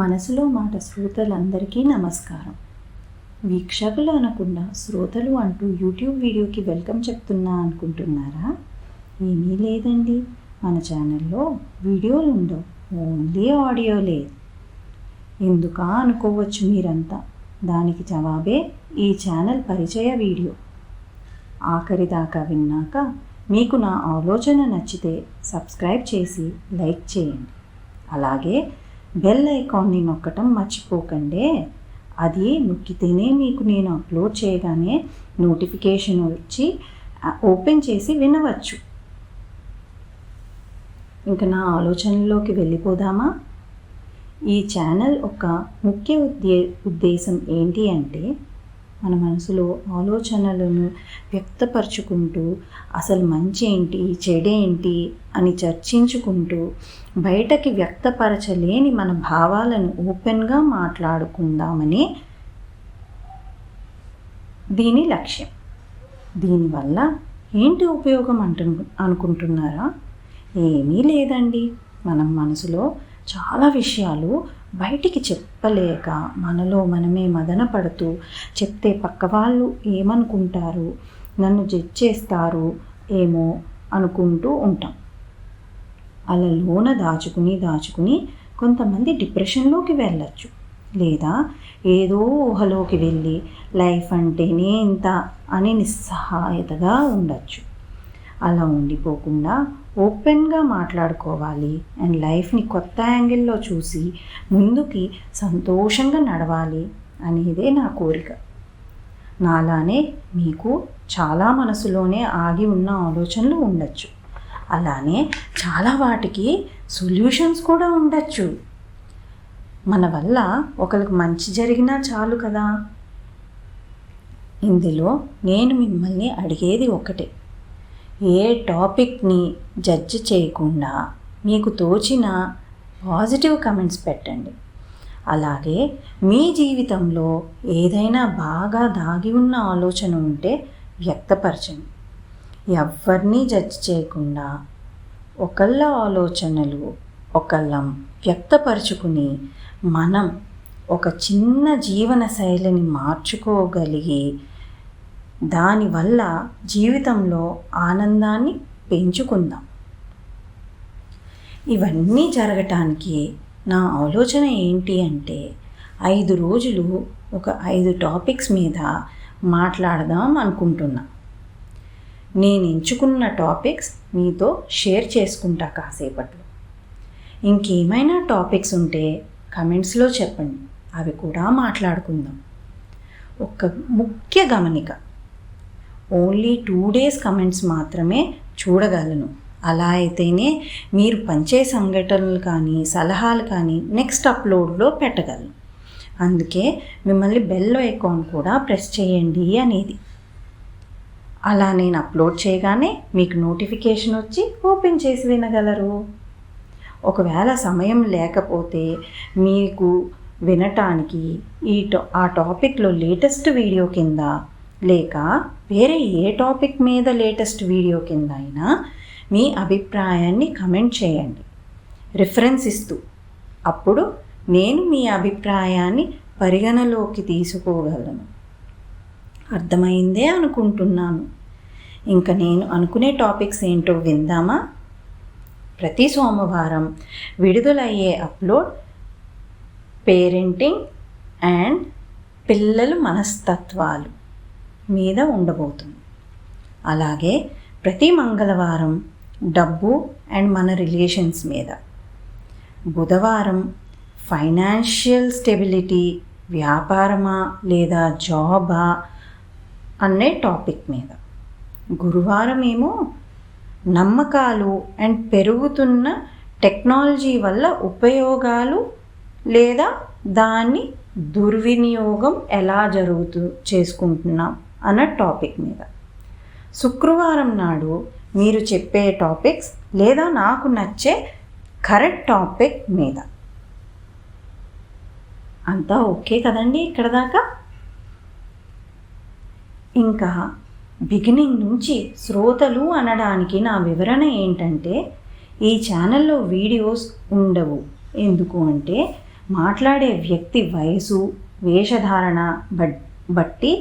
మనసులో మాట శ్రోతలందరికీ నమస్కారం. వీక్షకులు అనకుండా శ్రోతలు అంటూ యూట్యూబ్ వీడియోకి వెల్కమ్ చెప్తున్నా అనుకుంటున్నారా? ఏమీ లేదండి. మన ఛానల్లో వీడియోలు ఉండవు ఓన్లీ ఆడియో లేదు ఎందుకా అనుకోవచ్చు మీరంతా? దానికి జవాబే ఈ ఛానల్ పరిచయ వీడియో. ఆఖరి దాకా విన్నాక మీకు నా ఆలోచన నచ్చితే సబ్స్క్రైబ్ చేసి లైక్ చేయండి. అలాగే బెల్ ఐకాన్ని నొక్కటం మర్చిపోకండి. అది నొక్కితేనే మీకు నేను అప్లోడ్ చేయగానే నోటిఫికేషన్ వచ్చి ఓపెన్ చేసి వినవచ్చు. ఇంకా నా ఆలోచనలోకి వెళ్ళిపోదామా? ఈ ఛానల్ ఒక ముఖ్య ఉద్దే ఉద్దేశం ఏంటి అంటే మన మనసులో ఆలోచనలను వ్యక్తపరుచుకుంటూ అసలు మంచి ఏంటి చెడేంటి అని చర్చించుకుంటూ బయటకి వ్యక్తపరచలేని మన భావాలను ఓపెన్గా మాట్లాడుకుందామని దీని లక్ష్యం. దీనివల్ల ఏంటి ఉపయోగం అంటు అనుకుంటున్నారా? ఏమీ లేదండి. మనం మనసులో చాలా విషయాలు బయటికి చెప్పలేక మనలో మనమే మదన పడుతూ చెప్తే పక్క వాళ్ళు ఏమనుకుంటారు? నన్ను జడ్జ్ చేస్తారు ఏమో అనుకుంటూ ఉంటాం. అలా లోన దాచుకుని దాచుకుని కొంతమంది డిప్రెషన్లోకి వెళ్ళచ్చు. లేదా ఏదో ఊహలోకి వెళ్ళి లైఫ్ అంటేనే ఇంత అని నిస్సహాయతగా ఉండొచ్చు. అలా ఉండిపోకుండా ఓపెన్గా మాట్లాడుకోవాలి అండ్ లైఫ్ని కొత్త యాంగిల్లో చూసి ముందుకి సంతోషంగా నడవాలి అనేదే నా కోరిక. నాలానే మీకు చాలా మనసులోనే ఆగి ఉన్న ఆలోచనలు ఉండొచ్చు. అలానే చాలా వాటికి సొల్యూషన్స్ కూడా ఉండొచ్చు. మన వల్ల ఒకరికి మంచి జరిగినా చాలు కదా. ఇందులో నేను మిమ్మల్ని అడిగేది ఒకటే. ఏ టాపిక్ని జడ్జ్ చేయకుండా మీకు తోచిన పాజిటివ్ కమెంట్స్ పెట్టండి. అలాగే మీ జీవితంలో ఏదైనా బాగా దాగి ఉన్న ఆలోచన ఉంటే వ్యక్తపరచండి. ఎవరిని జడ్జ్ చేయకుండా ఒకళ్ళ ఆలోచనలు ఒకళ్ళం వ్యక్తపరుచుకుని మనం ఒక చిన్న జీవన శైలిని మార్చుకోగలిగి దానివల్ల జీవితంలో ఆనందాన్ని పెంచుకుందాం. ఇవన్నీ జరగటానికి నా ఆలోచన ఏంటి అంటే ఐదు రోజులు ఒక ఐదు టాపిక్స్ మీద మాట్లాడదాం అనుకుంటున్నా. నేను ఎంచుకున్న టాపిక్స్ మీతో షేర్ చేసుకుంటా కాసేపట్లో. ఇంకేమైనా టాపిక్స్ ఉంటే కమెంట్స్లో చెప్పండి. అవి కూడా మాట్లాడుకుందాం. ఒక ముఖ్య గమనిక. ఓన్లీ టూ డేస్ కమెంట్స్ మాత్రమే చూడగలను. అలా అయితేనే మీరు పంచే సంఘటనలు కానీ సలహాలు కానీ నెక్స్ట్ అప్లోడ్లో పెట్టగలను. అందుకే మిమ్మల్ని బెల్ ఐకాన్ కూడా ప్రెస్ చేయండి అనేది. అలా నేను అప్లోడ్ చేయగానే మీకు నోటిఫికేషన్ వచ్చి ఓపెన్ చేసి వినగలరు. ఒకవేళ సమయం లేకపోతే మీకు వినటానికి ఈ టా ఆ టాపిక్లో లేటెస్ట్ వీడియో కింద లేక వేరే ఏ టాపిక్ మీద లేటెస్ట్ వీడియో కింద అయినా మీ అభిప్రాయాన్ని కమెంట్ చేయండి. రిఫరెన్స్ ఇస్తూ. అప్పుడు నేను మీ అభిప్రాయాన్ని పరిగణలోకి తీసుకోగలను. అర్థమైందే అనుకుంటున్నాను. ఇంకా నేను అనుకునే టాపిక్స్ ఏంటో విందామా? ప్రతి సోమవారం విడుదలయ్యే అప్లోడ్ పేరెంటింగ్ అండ్ పిల్లల మనస్తత్వాలు మీద ఉండబోతుంది. అలాగే ప్రతి మంగళవారం డబ్బు అండ్ మన రిలేషన్స్ మీద. బుధవారం ఫైనాన్షియల్ స్టెబిలిటీ వ్యాపారమా లేదా జాబా అనే టాపిక్ మీద. గురువారం ఏమో నమ్మకాలు అండ్ పెరుగుతున్న టెక్నాలజీ వల్ల ఉపయోగాలు లేదా దాన్ని దుర్వినియోగం ఎలా జరుగుతూ చేసుకుంటున్నాం అన్న టాపిక్ మీద. శుక్రవారం నాడు మీరు చెప్పే టాపిక్స్ లేదా నాకు నచ్చే కరెక్ట్ టాపిక్ మీద. అంతా ఓకే కదండి ఇక్కడ దాకా? ఇంకా బిగినింగ్ నుంచి శ్రోతలు అనడానికి నా వివరణ ఏంటంటే ఈ ఛానల్లో వీడియోస్ ఉండవు. ఎందుకు అంటే మాట్లాడే వ్యక్తి వయసు వేషధారణ బట్టి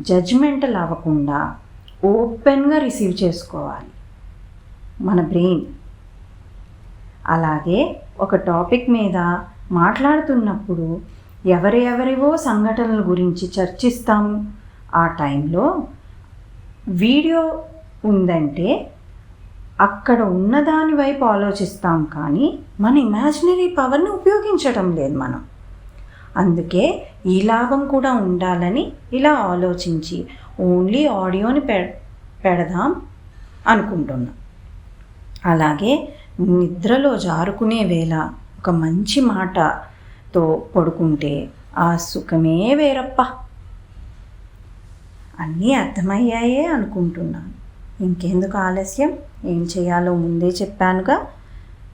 జడ్జ్మెంటల్ అవ్వకుండా ఓపెన్గా రిసీవ్ చేసుకోవాలి. మన బ్రెయిన్ అలాగే ఒక టాపిక్ మీద మాట్లాడుతున్నప్పుడు ఎవరి ఎవరివో సంఘటనల గురించి చర్చిస్తాము ఆ టైంలో వీడియో ఉందంటే అక్కడ ఉన్నదాని వైపు ఆలోచిస్తాం కానీ మన ఇమాజినరీ పవర్ని ఉపయోగించడం లేదు మనం. అందుకే ఈ లాభం కూడా ఉండాలని ఇలా ఆలోచించి ఓన్లీ ఆడియోని పె పెడదాం అనుకుంటున్నాం. అలాగే నిద్రలో జారుకునే వేళ ఒక మంచి మాటతో పడుకుంటే ఆ సుఖమే వేరప్ప. అన్నీ అర్థమయ్యాయే అనుకుంటున్నాను. ఇంకెందుకు ఆలస్యం? ఏం చేయాలో ముందే చెప్పానుగా?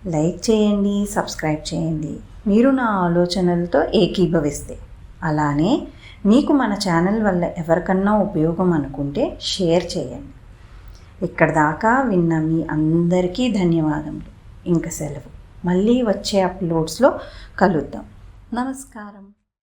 లైక్ చేయండి సబ్స్క్రైబ్ చేయండి. మీరు నా ఆలోచనలతో ఏకీభవిస్తే. అలానే మీకు మన ఛానల్ వల్ల ఎవరికన్నా ఉపయోగం అనుకుంటే షేర్ చేయండి. ఇక్కడ దాకా విన్న మీ అందరికీ ధన్యవాదములు. ఇంక సెలవు. మళ్ళీ వచ్చే అప్లోడ్స్లో కలుద్దాం. నమస్కారం.